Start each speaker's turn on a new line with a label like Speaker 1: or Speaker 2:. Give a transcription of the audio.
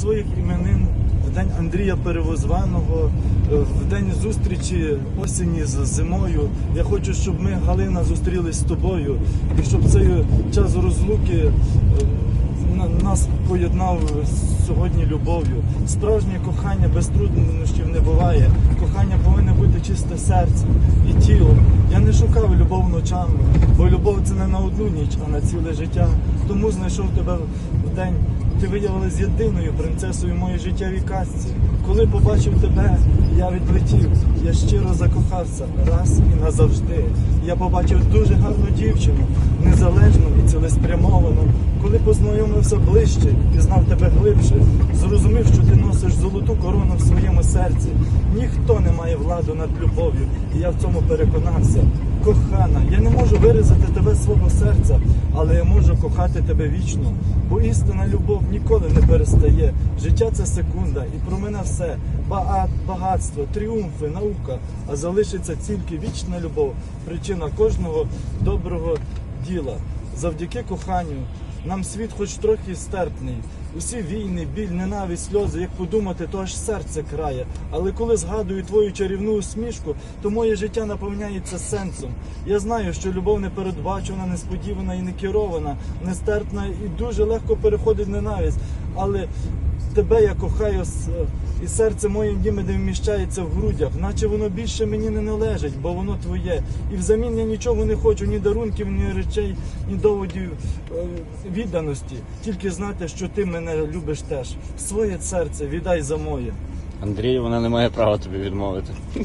Speaker 1: своїх іменин, в день Андрія Перевозваного, е, в день зустрічі осені з зимою. Я хочу, щоб ми, Галина, зустрілись з тобою, і щоб цей час розлуки е, на- нас поєднав сьогодні любов'ю. Справжнє кохання без труднощів не буває. Кохання повинно бути чисте серце і тіло. Я не шукав любов ночами, бо любов це не на одну ніч, а на ціле життя. Тому знайшов тебе в день. Ти виявилась єдиною принцесою моїй життєвій казці. Коли побачив тебе, я відлетів. Я щиро закохався раз і назавжди. Я побачив дуже гарну дівчину, незалежну і цілеспрямовану. Коли познайомився ближче, пізнав тебе глибше, зрозумів, що ти носиш золоту корону в своєму серці. Ніхто не має владу над любов'ю, і я в цьому переконався. Кохана, виразити тебе свого серця, але я можу кохати тебе вічно, бо істинна любов ніколи не перестає. Життя це секунда, і про мене все. Багатство, тріумфи, наука, а залишиться тільки вічна любов, причина кожного доброго діла. Завдяки коханню нам світ хоч трохи стерпний. Усі війни, біль, ненависть, сльози, як подумати, то аж серце крає. Але коли згадую твою чарівну усмішку, то моє життя наповняється сенсом. Я знаю, що любов не передбачена, несподівана і не керована, нестерпна і дуже легко переходить ненависть. Але тебе я кохаю і серце моє ніби не вміщається в грудях, наче воно більше мені не належить, бо воно твоє. І взамін я нічого не хочу, ні дарунків, ні речей, ні доводів е, відданості. Тільки знати, що ти мене любиш теж. Своє серце віддай за моє.
Speaker 2: Андрій, вона не має права тобі відмовити.